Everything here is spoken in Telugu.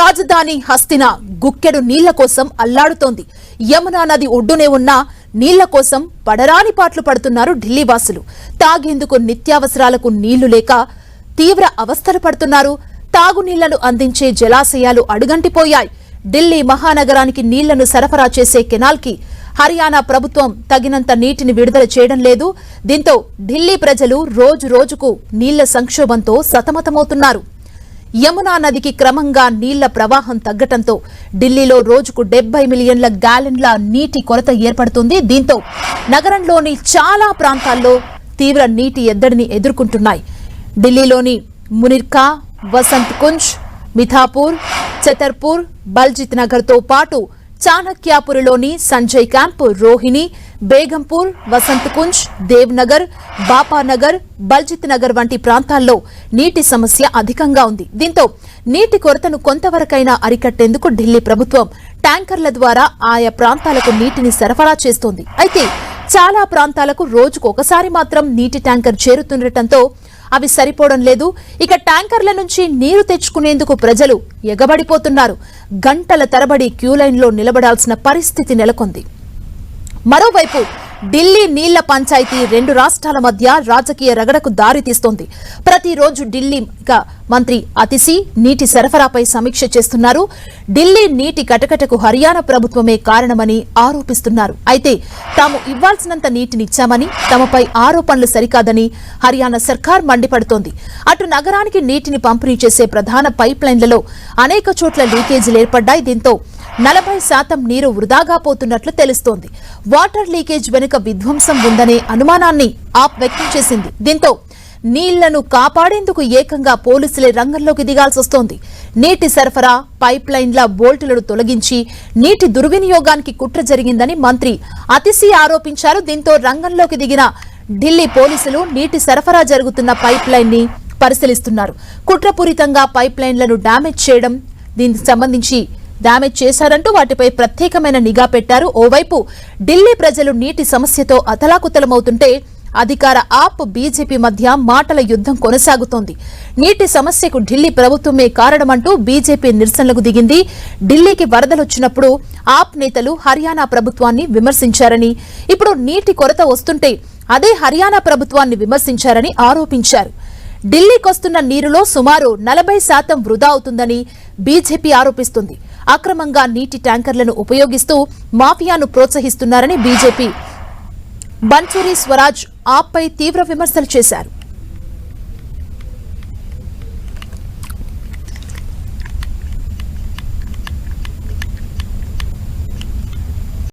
రాజధాని హస్తిన గుక్కెడు నీళ్ళ కోసం అల్లాడుతోంది. యమునా నది ఒడ్డునే ఉన్న నీళ్ళ కోసం పడరాని పాట్లు పడుతున్నారు ఢిల్లీ వాసులు తాగేందుకు నిత్యావసరాలకు నీళ్ళు లేక తీవ్ర అవస్థలు పడుతున్నారు. తాగునీళ్ళను అందించే జలాశయాలు అడుగంటిపోయాయి. ఢిల్లీ మహానగరానికి నీళ్ళను సరఫరా చేసే కెనాల్కి హర్యానా ప్రభుత్వం తగినంత నీటిని విడుదల చేయడం లేదు. దీంతో ఢిల్లీ ప్రజలు రోజు రోజుకు నీళ్ళ సంక్షోభంతో సతమతమవుతున్నారు. యమునా నదికి క్రమంగా నీళ్ళ ప్రవాహం తగ్గటంతో ఢిల్లీలో రోజుకు డెబ్బై మిలియన్ల గ్యాలన్ల నీటి కొరత ఏర్పడుతుంది. దీంతో నగరంలోని చాలా ప్రాంతాల్లో తీవ్ర నీటి ఎద్దడిని ఎదుర్కొంటున్నాయి. ఢిల్లీలోని మునిర్కా వసంత్ కుంజ్ మిథాపూర్ చతర్పూర్ బల్జిత్ నగర్తో పాటు చాణక్యాపురిలోని సంజయ్ క్యాంప్ రోహిణి బేగంపూర్ వసంత్ కుంజ్ దేవ్నగర్ బాపానగర్ బల్జిత్ నగర్ వంటి ప్రాంతాల్లో నీటి సమస్య అధికంగా ఉంది. దీంతో నీటి కొరతను కొంతవరకైనా అరికట్టేందుకు ఢిల్లీ ప్రభుత్వం ట్యాంకర్ల ద్వారా ఆయా ప్రాంతాలకు నీటిని సరఫరా చేస్తోంది. అయితే చాలా ప్రాంతాలకు రోజుకు ఒకసారి మాత్రం నీటి ట్యాంకర్ చేరుతుండటంతో అవి సరిపోవడం లేదు. ఇక ట్యాంకర్ల నుంచి నీరు తెచ్చుకునేందుకు ప్రజలు ఎగబడిపోతున్నారు. గంటల తరబడి క్యూ లైన్లో నిలబడాల్సిన పరిస్థితి నెలకొంది. మరోవైపు ఢిల్లీ నీళ్ళ పంచాయతీ రెండు రాష్ట్రాల మధ్య రాజకీయ రగడకు దారితీస్తోంది ప్రతిరోజు ఢిల్లీ మంత్రి అతిసి నీటి సరఫరాపై సమీక్ష చేస్తున్నారు. ఢిల్లీ నీటి కటకటకు హర్యానా ప్రభుత్వమే కారణమని ఆరోపిస్తున్నారు. అయితే తాము ఇవ్వాల్సినంత నీటినిచ్చామని తమపై ఆరోపణలు సరికాదని హర్యానా సర్కార్ మండిపడుతోంది. అటు నగరానికి నీటిని పంపిణీ చేసే ప్రధాన పైప్ లైన్లలో అనేక చోట్ల లీకేజీలు ఏర్పడ్డాయి. దీంతో నలభై శాతం నీరు వృధాగా పోతున్నట్లు తెలుస్తోంది. వాటర్ లీకేజ్ వెనుక విధ్వంసం ఉందనే అనుమానాన్ని ఆప్ వ్యక్తం చేసింది. దీంతో నీళ్ళను కాపాడేందుకు ఏకంగా పోలీసులే రంగంలోకి దిగాల్సి వస్తోంది. నీటి సరఫరా పైప్ లైన్ల బోల్టులను తొలగించి నీటి దుర్వినియోగానికి కుట్ర జరిగిందని మంత్రి అతిసి ఆరోపించారు. దీంతో రంగంలోకి దిగిన ఢిల్లీ పోలీసులు నీటి సరఫరా జరుగుతున్న పైప్ లైన్ని పరిశీలిస్తున్నారు. కుట్రపూరితంగా పైప్ లైన్లను డ్యామేజ్ చేయడం దీనికి సంబంధించి డామేజ్ చేశారంటూ వాటిపై ప్రత్యేకమైన నిఘా పెట్టారు. ఓవైపు ఢిల్లీ ప్రజలు నీటి సమస్యతో అతలాకుతలమవుతుంటే అధికార ఆప్ బీజేపీ మధ్య మాటల యుద్ధం కొనసాగుతోంది. నీటి సమస్యకు ఢిల్లీ ప్రభుత్వమే కారణమంటూ బీజేపీ నిరసనలకు దిగింది. ఢిల్లీకి వరదలొచ్చినప్పుడు ఆప్ నేతలు హర్యానా ప్రభుత్వాన్ని విమర్శించారని ఇప్పుడు నీటి కొరత వస్తుంటే అదే హర్యానా ప్రభుత్వాన్ని విమర్శించారని ఆరోపించారు. ఢిల్లీకొస్తున్న నీరులో సుమారు నలభై శాతం వృధా అవుతుందని బీజేపీ ఆరోపిస్తుంది. అక్రమంగా నీటి ట్యాంకర్లను ఉపయోగిస్తూ మాఫియాను ప్రోత్సహిస్తున్నారని బీజేపీ. బన్సూరి స్వరాజ్ ఆప్పై తీవ్ర విమర్శలు చేశారు.